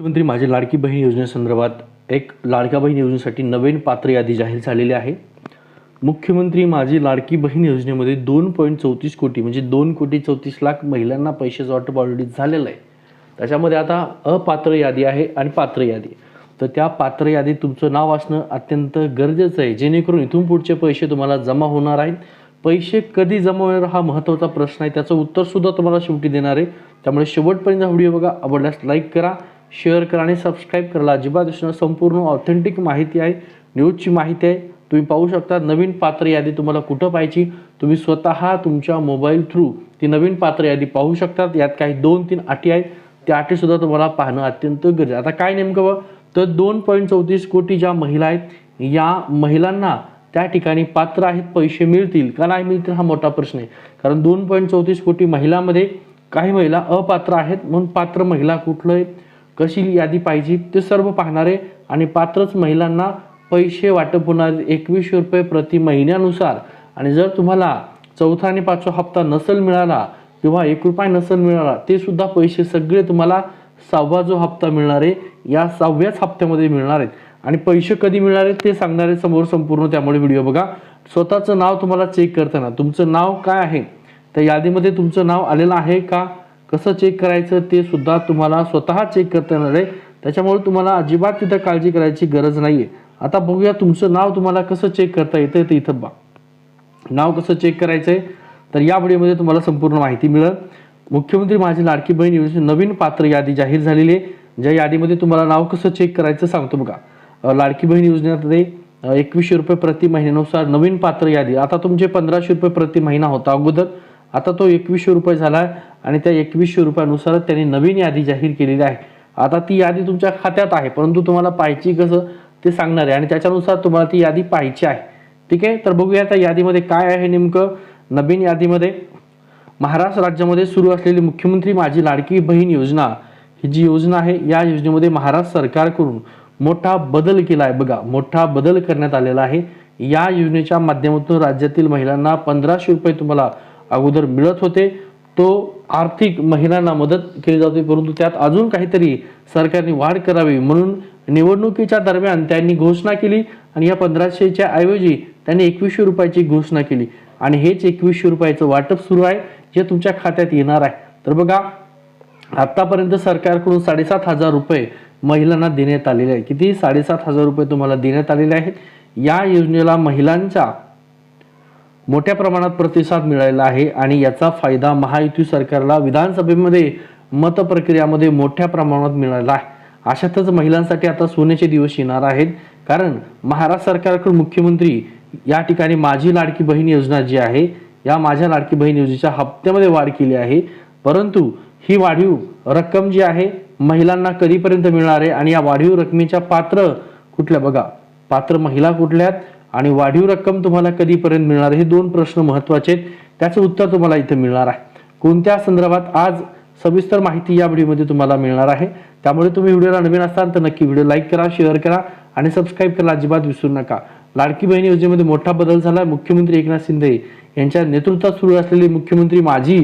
मुख्यमंत्री माझी लाडकी बहीण योजनेसंदर्भात एक लाडक्या बहीण योजनेसाठी नवीन पात्र यादी जाहीर झालेली आहे. मुख्यमंत्री माझी लाडकी बहीण योजनेमध्ये दोन पॉईंट चौतीस कोटी म्हणजे दोन कोटी चौतीस लाख महिलांना पैशाचं वाटप ऑलरेडी झालेलं आहे. त्याच्यामध्ये आता अपात्र यादी आहे आणि पात्र यादी. तर त्या पात्र यादीत तुमचं नाव असणं अत्यंत गरजेचं आहे. जेणेकरून इथून पुढचे पैसे तुम्हाला जमा होणार आहेत. पैसे कधी जमा होणार हा महत्त्वाचा प्रश्न आहे. त्याचं उत्तरसुद्धा तुम्हाला शेवटी देणार आहे. त्यामुळे शेवटपर्यंत व्हिडिओ बघा. आवडल्यास लाईक करा. शेअर करा आणि सबस्क्राईब करायला अजिबात विसरू संपूर्ण ऑथेंटिक माहिती आहे. न्यूजची माहिती आहे. तुम्ही पाहू शकता. नवीन पात्र यादी तुम्हाला कुठं पाहायची? तुम्ही स्वतः तुमच्या मोबाईल थ्रू ती नवीन पात्र यादी पाहू शकतात. यात काही दोन तीन अटी आहेत. त्या अटीसुद्धा तुम्हाला पाहणं अत्यंत गरजेचं आता काय नेमकं बघ? तर दोन पॉईंट चौतीस कोटी ज्या महिला आहेत या महिलांना त्या ठिकाणी पात्र आहेत पैसे मिळतील का नाही मिळतील हा मोठा प्रश्न आहे. कारण दोन पॉईंट चौतीस कोटी महिलामध्ये काही महिला अपात्र आहेत. म्हणून पात्र महिला कुठलं आहे? कशी यादी पाहिजे ते सर्व पाहणारे आणि पात्रच महिलांना पैसे वाटप होणार एकवीसशे रुपये प्रति महिन्यानुसार. आणि जर तुम्हाला चौथा आणि पाचवा हप्ता नसल मिळाला किंवा एक रुपया नसल मिळाला ते सुद्धा पैसे सगळे तुम्हाला सहावा जो हप्ता मिळणार आहे या सहाव्याच हप्त्यामध्ये मिळणार आहेत. आणि पैसे कधी मिळणार आहेत ते सांगणारे समोर संपूर्ण त्यामुळे व्हिडिओ बघा. स्वतःचं नाव तुम्हाला चेक करताना तुमचं नाव काय आहे? त्या यादीमध्ये तुमचं नाव आलेलं आहे का? कसं चेक करायचं ते सुद्धा तुम्हाला स्वतः चेक करता येणार आहे. त्याच्यामुळे तुम्हाला अजिबात तिथं काळजी करायची गरज नाही आहे आता बघूया तुमचं नाव तुम्हाला कसं चेक करता येतं ते इथं बा नाव कसं चेक करायचं आहे तर या व्हिडिओमध्ये तुम्हाला संपूर्ण माहिती मिळेल. मुख्यमंत्री माझी लाडकी बहीण योजनेची नवीन पात्र यादी जाहीर झालेली आहे. ज्या यादीमध्ये तुम्हाला नाव कसं चेक करायचं सांगतो बघा. लाडकी बहीण योजनेमध्ये एकवीसशे रुपये प्रति महिन्यानुसार नवीन पात्र यादी. आता तुमचे पंधराशे रुपये प्रति महिना होता अगोदर. आता तो एकवीसशे रुपये झाला आहे आणि त्या एकवीसशे रुपयानुसार त्यांनी नवीन यादी जाहीर केलेली आहे. आता ती यादी तुमच्या खात्यात आहे परंतु तुम्हाला पाहायची कसं ते सांगणार आहे. आणि त्याच्यानुसार तुम्हाला ती यादी पाहायची आहे. ठीक आहे? तर बघूया त्या यादीमध्ये काय आहे नेमकं नवीन यादीमध्ये. महाराष्ट्र राज्यामध्ये सुरू असलेली मुख्यमंत्री माझी लाडकी बहीण योजना. ही जी योजना आहे या योजनेमध्ये महाराष्ट्र सरकारकडून मोठा बदल केला आहे बघा. मोठा बदल करण्यात आलेला आहे. या योजनेच्या माध्यमातून राज्यातील महिलांना पंधराशे रुपये तुम्हाला अगोदर मिळत होते. तो आर्थिक महिलांना मदत केली जाते परंतु त्यात अजून काहीतरी सरकारने वाढ करावी म्हणून निवडणुकीच्या दरम्यान त्यांनी घोषणा केली आणि या पंधराशेच्या ऐवजी त्यांनी एकवीसशे रुपयाची घोषणा केली. आणि हेच एकवीसशे रुपयाचं वाटप सुरू आहे जे तुमच्या खात्यात येणार आहे. तर बघा आत्तापर्यंत सरकारकडून साडेसात हजार रुपये महिलांना देण्यात आलेले आहे. किती? साडेसात हजार रुपये तुम्हाला देण्यात आलेले आहेत. या योजनेला महिलांच्या मोठ्या प्रमाणात प्रतिसाद मिळालेला आहे आणि याचा फायदा महायुती सरकारला विधानसभेमध्ये मतप्रक्रियामध्ये मोठ्या प्रमाणात मिळाला आहे. अशातच महिलांसाठी आता सोन्याचे दिवस येणार आहेत. कारण महाराष्ट्र सरकारकडून मुख्यमंत्री या ठिकाणी माझी लाडकी बहीण योजना जी आहे या माझ्या लाडकी बहीण योजनेच्या हप्त्यामध्ये वाढ केली आहे. परंतु ही वाढीव रक्कम जी आहे महिलांना कधीपर्यंत मिळणार आहे आणि या वाढीव रकमेच्या पात्र कुठल्या? बघा पात्र महिला कुठल्या आहेत? आणि वाढीव रक्कम तुम्हाला कधीपर्यंत मिळणार हे दोन प्रश्न महत्त्वाचे आहेत. त्याचं उत्तर तुम्हाला इथं मिळणार आहे. कोणत्या संदर्भात आज सविस्तर माहिती या व्हिडिओमध्ये तुम्हाला मिळणार आहे? त्यामुळे तुम्ही व्हिडिओला नवीन असाल तर नक्की व्हिडिओ लाईक करा शेअर करा आणि सबस्क्राईब करायला अजिबात विसरू नका. लाडकी बहीण योजनेमध्ये मोठा बदल झाला. मुख्यमंत्री एकनाथ शिंदे यांच्या नेतृत्वात सुरू असलेली मुख्यमंत्री माझी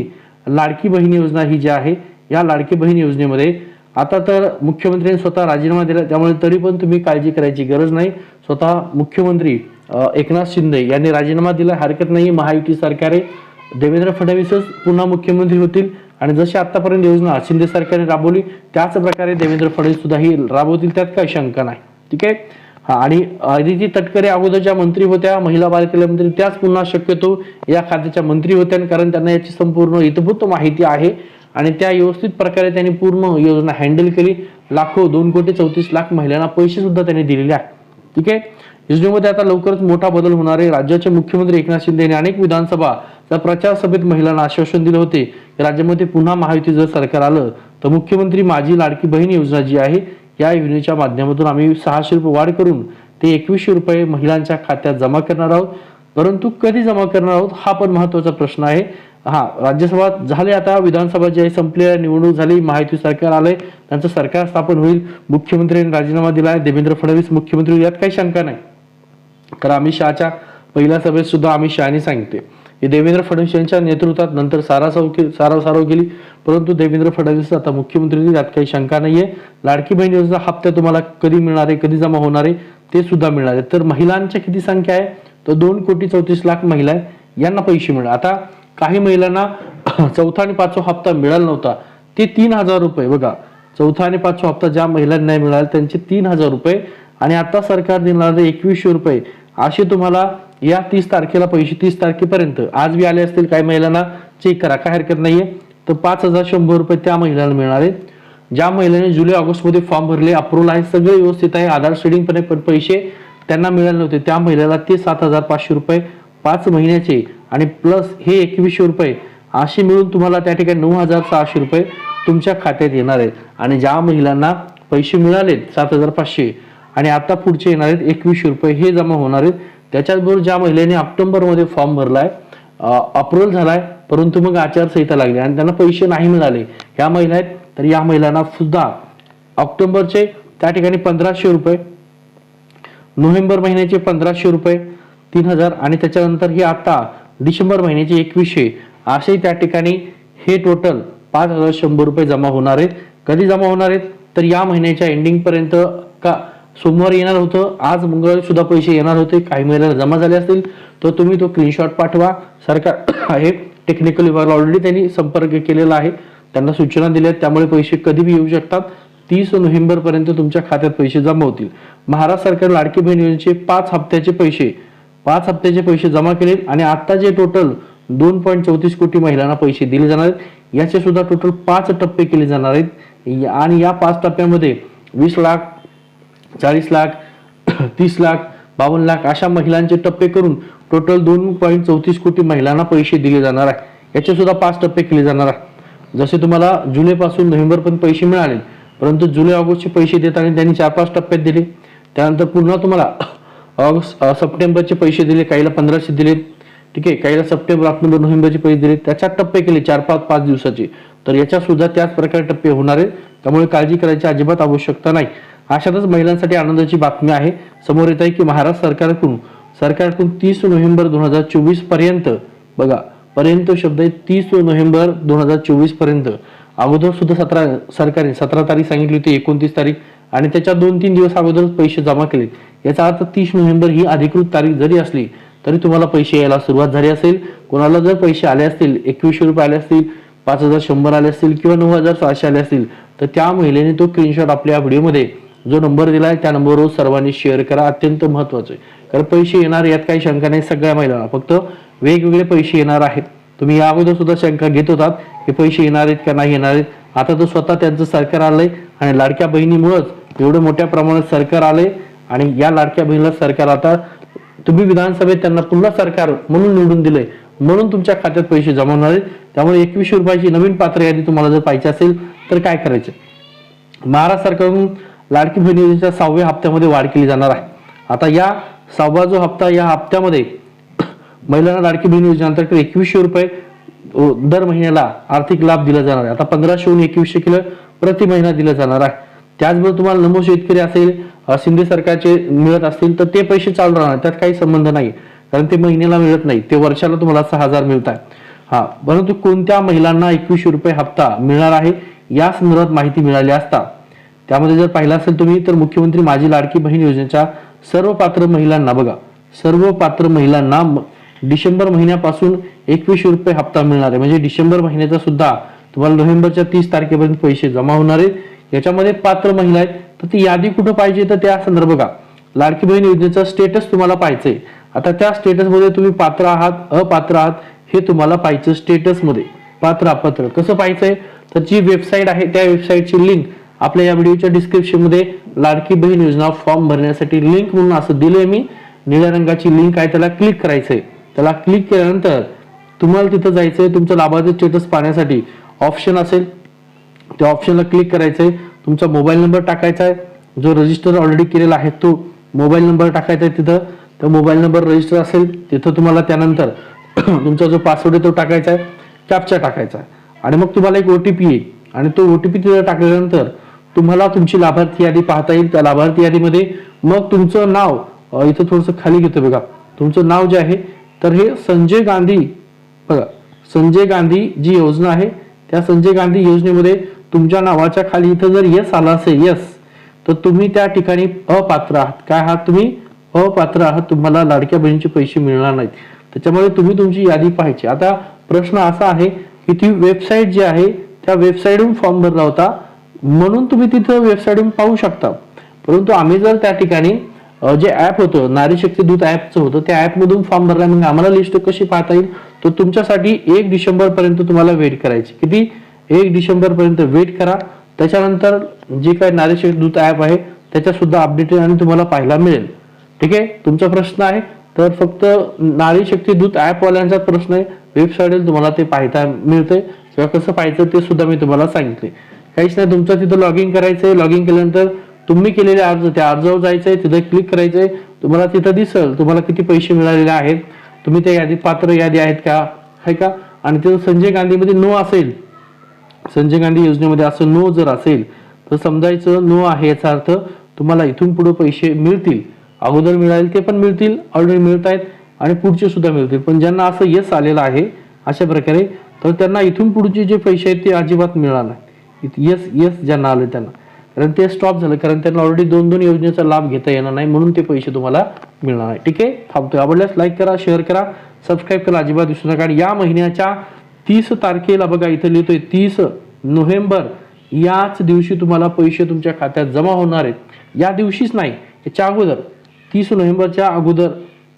लाडकी बहीण योजना ही जी आहे या लाडकी बहीण योजनेमध्ये आता तर मुख्यमंत्र्यांनी स्वतः राजीनामा दिला. त्यामुळे तरी पण तुम्ही काळजी करायची गरज नाही. स्वतः मुख्यमंत्री एकनाथ शिंदे यांनी राजीनामा दिला. हरकत नाही महायुती सरकार. देवेंद्र फडणवीसच पुन्हा मुख्यमंत्री होतील. आणि जशी आतापर्यंत योजना शिंदे सरकारने राबवली त्याच प्रकारे देवेंद्र फडणवीस सुद्धा ही राबवतील. त्यात काही शंका नाही. ठीक आहे? हा आणि अदिती तटकरे अगोदर ज्या मंत्री होत्या महिला बालकल्याण मंत्री त्याच पुन्हा शक्यतो या खात्याच्या मंत्री होत्या. कारण त्यांना याची संपूर्ण इतभूत माहिती आहे. आणि त्या व्यवस्थित प्रकारे त्यांनी पूर्ण योजना हँडल केली. लाखो दोन कोटी चौतीस लाख महिलांना पैसे सुद्धा त्यांनी दिलेले आहेत. ठीक आहे? योजनेमध्ये आता लवकरच मोठा बदल होणार आहे. राज्याचे मुख्यमंत्री एकनाथ शिंदे यांनी अनेक विधानसभा त्या प्रचार सभेत महिलांना आश्वासन दिले होते. की राज्यामध्ये पुन्हा महायुती जर सरकार आलं तर मुख्यमंत्री माझी लाडकी बहीण योजना जी आहे या योजनेच्या माध्यमातून आम्ही सहाशे रुपये वाढ करून ते एकवीसशे रुपये महिलांच्या खात्यात जमा करणार आहोत. परंतु कधी जमा करणार आहोत हा पण महत्त्वाचा प्रश्न आहे. हा राज्यसभा झाले आता विधानसभा जी आहे संपली आहे निवडणूक झाली माहिती सरकार आलंय त्यांचं सरकार स्थापन होईल. मुख्यमंत्र्यांनी राजीनामा दिला आहे देवेंद्र फडणवीस मुख्यमंत्री यात काही शंका नाही. तर अमित शहाच्या पहिल्या सभेत सुद्धा अमित शहाने सांगितले हे देवेंद्र फडणवीस यांच्या नेतृत्वात नंतर सारासाव केली केली परंतु देवेंद्र फडणवीस आता मुख्यमंत्री यात काही शंका नाहीये. लाडकी बहीण योजना हप्ता तुम्हाला कधी मिळणार आहे कधी जमा होणार आहे ते सुद्धा मिळणार आहे. तर महिलांच्या किती संख्या आहे? तर दोन कोटी चौतीस लाख महिला आहे यांना पैसे मिळणार. आता काही महिलांना चौथा आणि पाचवा हप्ता मिळाला नव्हता. ते तीन हजार रुपये बघा. चौथा आणि पाचवा हप्ता ज्या महिलांना नाही मिळाला त्यांचे तीन हजार रुपये. आणि आता सरकार देणार एकवीसशे रुपये. असे तुम्हाला या तीस तारखेला पैसे तीस तारखेपर्यंत. आज बी आले असतील काही महिलांना चेक करा काय हरकत नाहीये. तर पाच हजार शंभर रुपये त्या महिलांना मिळणार आहेत. ज्या महिलांनी जुलै ऑगस्टमध्ये फॉर्म भरले अप्रुव्हल आहे सगळे व्यवस्थित आहे आधार शेडिंग पण पण पैसे त्यांना मिळाले नव्हते. त्या महिलेला ते सात हजार पाचशे रुपये पाच महिन्याचे आणि प्लस हे एकवीसशे रुपये असे मिळून तुम्हाला त्या ठिकाणी नऊ हजार सहाशे रुपये तुमच्या खात्यात येणार आहेत. आणि ज्या महिलांना पैसे मिळालेत सात हजार पाचशे आणि आता पुढचे येणार आहेत एकवीसशे रुपये. हे जमा होणार आहेत. त्याच्याचबरोबर ज्या महिलेने ऑक्टोबरमध्ये फॉर्म भरलाय अप्रुव्हल झालाय परंतु मग आचारसंहिता लागली आणि त्यांना पैसे नाही मिळाले. ह्या महिला आहेत. तर या महिलांना सुद्धा ऑक्टोबरचे त्या ठिकाणी पंधराशे रुपये नोव्हेंबर महिन्याचे पंधराशे रुपये तीन हजार आणि त्याच्यानंतर हे आता डिसेंबर महिन्याचे एकवीसशे. असे त्या ठिकाणी हे टोटल पाच हजार शंभर रुपये जमा होणार आहेत. कधी जमा होणार आहेत? तर या महिन्याच्या एंडिंग पर्यंत का सोमवारी येणार होतं. आज मंगळवारी सुद्धा पैसे येणार होते. काही महिन्याला जमा झाले असतील तर तुम्ही तो स्क्रीनशॉट पाठवा. सरकार आहे टेक्निकल विभागाला ऑलरेडी त्यांनी संपर्क केलेला आहे. त्यांना सूचना दिल्या. आहेत, त्यामुळे पैसे कधीही येऊ शकतात. तीस नोव्हेंबरपर्यंत तुमच्या खात्यात पैसे जमा होतील. महाराष्ट्र सरकार लाडकी बहीण योजनेचे पाच हप्त्याचे पैसे पाच हप्त्याचे पैसे जमा केले आणि आता जे टोटल दोन पॉईंट चौतीस कोटी महिलांना पैसे दिले जाणार आहेत याचे सुद्धा टोटल पाच टप्पे केले जाणार आहेत. आणि या पाच टप्प्यामध्ये वीस लाख चाळीस लाख तीस लाख बावन्न लाख अशा महिलांचे टप्पे करून टोटल दोन पॉईंट चौतीस कोटी महिलांना पैसे दिले जाणार आहे. याचे सुद्धा पाच टप्पे केले जाणार आहे. जसे तुम्हाला जुलैपासून नोव्हेंबर पण पैसे मिळाले परंतु जुलै ऑगस्टचे पैसे देताना त्यांनी चार पाच टप्प्यात दिले. त्यानंतर पुन्हा तुम्हाला ऑगस्ट सप्टेंबरचे पैसे दिले काहीला पंधराशे दिले. ठीक आहे काहीला सप्टेंबर ऑक्टोबर नोव्हेंबरचे पैसे दिले. त्याच्यात टप्पे केले चार पाच पाच दिवसाचे. तर याच्यात सुद्धा त्याच प्रकारे टप्पे होणार आहेत. त्यामुळे काळजी करायची अजिबात आवश्यकता नाही. अशातच महिलांसाठी आनंदाची बातमी आहे. समोर येत आहे की महाराष्ट्र सरकारकडून सरकारकडून तीस नोव्हेंबर दोन हजार चोवीसपर्यंत बघा पर्यंत शब्द आहे तीस नोव्हेंबर दोन हजार चोवीसपर्यंत. अगोदर सुद्धा सतरा सरकारने सतरा तारीख सांगितली होती एकोणतीस तारीख आणि त्याच्या दोन तीन दिवस अगोदर पैसे जमा केले. याचा अर्थ तीस नोव्हेंबर ही अधिकृत तारीख जरी असली तरी तुम्हाला पैसे यायला सुरुवात झाली असेल. कोणाला जर पैसे आले असतील एकवीसशे रुपये आले असतील पाच हजार शंभर आले असतील किंवा नऊ हजार सहाशे आले असतील तर त्या महिलेने तो स्क्रीनशॉट आपल्या व्हिडिओमध्ये जो नंबर दिला आहे त्या नंबरवर सर्वांनी शेअर करा. अत्यंत महत्वाचं आहे. कारण पैसे येणार यात काही शंका नाही सगळ्या महिलांना. फक्त वेगवेगळे पैसे येणार आहेत. तुम्ही या अगोदर सुद्धा शंका घेत होतात की पैसे येणार आहेत का नाही येणार आहेत. आता तर स्वतः त्यांचं सरकार आलंय आणि लाडक्या बहिणीमुळेच एवढं मोठ्या प्रमाणात सरकार आलंय. आणि या लाडक्या बहिणीला सरकार आता तुम्ही विधानसभेत त्यांना पुन्हा सरकार म्हणून निवडून दिलंय. म्हणून तुमच्या खात्यात पैसे जमा होणार आहेत. त्यामुळे एकवीसशे रुपयाची नवीन पात्र यादी तुम्हाला जर पाहिजे असेल तर काय करायचं? महाराष्ट्र सरकारकडून लाडकी बहीण योजनेच्या सहाव्या हप्त्यामध्ये वाढ केली जाणार आहे. आता या सहावा जो हप्ता या हप्त्यामध्ये महिलांना लाडकी बहीण योजनेअंतर्गत एकवीसशे रुपये दर महिन्याला आर्थिक लाभ दिला जाणार आहे. आता पंधराशेहून एकवीसशे किलो प्रति महिना दिला जाणार आहे. त्याचबरोबर तुम्हाला नमो शेतकरी असेल शिंदे सरकारचे मिळत असतील तर ते पैसे चालू राहणार त्यात काही संबंध नाही. कारण ते महिन्याला मिळत नाही. ते वर्षाला तुम्हाला सहा हजार मिळत आहे. हा परंतु कोणत्या महिलांना एकवीसशे रुपये हप्ता मिळणार आहे या संदर्भात माहिती मिळाली असता त्यामध्ये जर पाहिला असेल तुम्ही तर मुख्यमंत्री माझी लाडकी बहीण योजनेच्या सर्व पात्र महिलांना बघा. सर्व पात्र महिलांना डिसेंबर महिन्यापासून एकवीसशे रुपये हप्ता मिळणार आहे. म्हणजे डिसेंबर महिन्याचा सुद्धा तुम्हाला नोव्हेंबरच्या तीस तारखेपर्यंत पैसे जमा होणार आहेत. याच्यामध्ये पात्र महिला आहेत. तर ती यादी कुठं पाहिजे तर त्या संदर्भ बघा. लाडकी बहीण योजनेचा स्टेटस तुम्हाला पाहिजे आता त्या स्टेटसमध्ये तुम्ही पात्र आहात अपात्र आहात हे तुम्हाला पाहिजे स्टेटसमध्ये पात्र अपात्र. कसं पाहिजे तर जी वेबसाईट आहे त्या वेबसाईटची लिंक आपल्या या व्हिडिओच्या डिस्क्रिप्शनमध्ये लाडकी बहीण योजना फॉर्म भरण्यासाठी लिंक म्हणून असं दिलंय मी. निळ्या रंगाची लिंक आहे त्याला क्लिक करायचंय. त्याला क्लिक केल्यानंतर तुम्हाला तिथं जायचंय तुमचं लाभार्थी स्टेटस पाहण्यासाठी. ऑप्शन असेल त्या ऑप्शनला क्लिक करायचंय. तुमचा मोबाईल नंबर टाकायचा आहे. जो रजिस्टर ऑलरेडी केलेला आहे तो मोबाईल नंबर टाकायचा आहे तिथं. तर मोबाईल नंबर रजिस्टर असेल तिथं तुम्हाला त्यानंतर तुमचा जो पासवर्ड आहे तो टाकायचा आहे. कॅपचा टाकायचा आहे. आणि मग तुम्हाला एक ओ टी पी येईल. आणि तो ओ टी पी तिथं टाकल्यानंतर तुम्हाला तुमची लाभार्थी यादी पाहता येईल त्या लाभार्थी यादीमध्ये. मग तुमचं नाव इथं थोडंसं खाली घेतो बघा. तुमचं नाव जे आहे तर हे संजय गांधी बघा संजय गांधी जी योजना आहे त्या संजय गांधी योजनेमध्ये तुमच्या नावाच्या खाली इथं जर यस आला असेल यस तर तुम्ही त्या ठिकाणी अपात्र आहात. काय आहात तुम्ही? अपात्र आहात. तुम्हाला लाडक्या बहिणीचे पैसे मिळणार नाहीत. त्याच्यामुळे तुम्ही तुमची यादी पाहायची. आता प्रश्न असा आहे की ती वेबसाईट जी आहे त्या वेबसाईटवरून फॉर्म भरला होता. म्हणून तुम्ही तिथं वेबसाईट पाहू शकता. परंतु आम्ही जर त्या ठिकाणी जे ऍप होतं नारी शक्ती दूत ऍपचं होतं त्या ऍपमधून फॉर्म भरला मग आम्हाला लिस्ट कशी पाहता येईल? तर तुमच्यासाठी एक डिसेंबर पर्यंत तुम्हाला वेट करायची. किती? एक डिसेंबर पर्यंत वेट करा. त्याच्यानंतर जे काही नारी शक्ती दूत ऍप आहे त्याच्या सुद्धा अपडेट आणि तुम्हाला पाहायला मिळेल. ठीक आहे? तुमचा प्रश्न आहे. तर फक्त नारी शक्ती दूत ऍप वाल्यांचा प्रश्न आहे. वेबसाईटवर तुम्हाला ते पाहता मिळते किंवा कसं पाहायचं ते सुद्धा मी तुम्हाला सांगितले काहीच नाही तुमचं तिथं लॉग इन करायचंय. लॉग इन केल्यानंतर तुम्ही केलेले अर्ज त्या अर्जावर जायचंय तिथे क्लिक करायचंय. तुम्हाला तिथं दिसेल तुम्हाला किती पैसे मिळालेले आहेत. तुम्ही त्या यादीत पात्र यादी आहेत का? आहे का? आणि तिथं संजय गांधीमध्ये नो असेल. संजय गांधी योजनेमध्ये असं नो जर असेल तर समजायचं नो आहे याचा अर्थ तुम्हाला इथून पुढे पैसे मिळतील. अगोदर मिळाले ते पण मिळतील ऑलरेडी मिळत आहेत आणि पुढचे सुद्धा मिळतील. पण ज्यांना असं यस आलेलं आहे अशा प्रकारे तर त्यांना इथून पुढचे जे पैसे आहेत ते अजिबात मिळणार नाही. यस यस ज्यांना आलं त्यांना. कारण ते स्टॉप झालं कारण त्यांना ऑलरेडी दोन दोन योजनेचा लाभ घेता येणार नाही म्हणून ते पैसे तुम्हाला मिळणार नाही. ठीक आहे? थांबतोय. आवडल्यास लाईक करा शेअर करा सबस्क्राईब करा अजिबात विसरू नका. आणि या महिन्याच्या तीस तारखेला बघा इथं लिहितोय तीस नोव्हेंबर. याच दिवशी तुम्हाला पैसे तुमच्या खात्यात जमा होणार आहेत. या दिवशीच नाही याच्या अगोदर. तीस नोव्हेंबरच्या अगोदर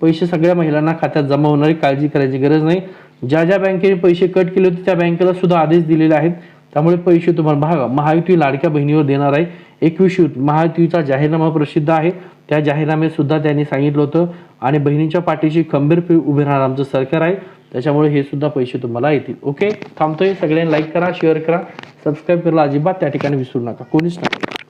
पैसे सगळ्या महिलांना खात्यात जमा होणार आहे काळजी करायची गरज नाही. ज्या ज्या बँकेने पैसे कट केले होते त्या बँकेला सुद्धा आदेश दिलेले आहेत. त्यामुळे पैसे तुम्हाला भागा महायुती लाडक्या बहिणीवर देणार आहे. एकवीस महायुतीचा जाहीरनामा प्रसिद्ध आहे. त्या जाहीरनाम्यात सुद्धा त्यांनी सांगितलं होतं. आणि बहिणीच्या पाठीशी खंबीर उभे राहणार आमचं सरकार आहे. त्याच्यामुळे हे सुद्धा पैसे तुम्हाला येतील. ओके थांबतोय. सगळ्यांनी लाईक करा शेअर करा. सबस्क्राईब करायला अजिबात त्या ठिकाणी विसरू नका. कोणीच नका.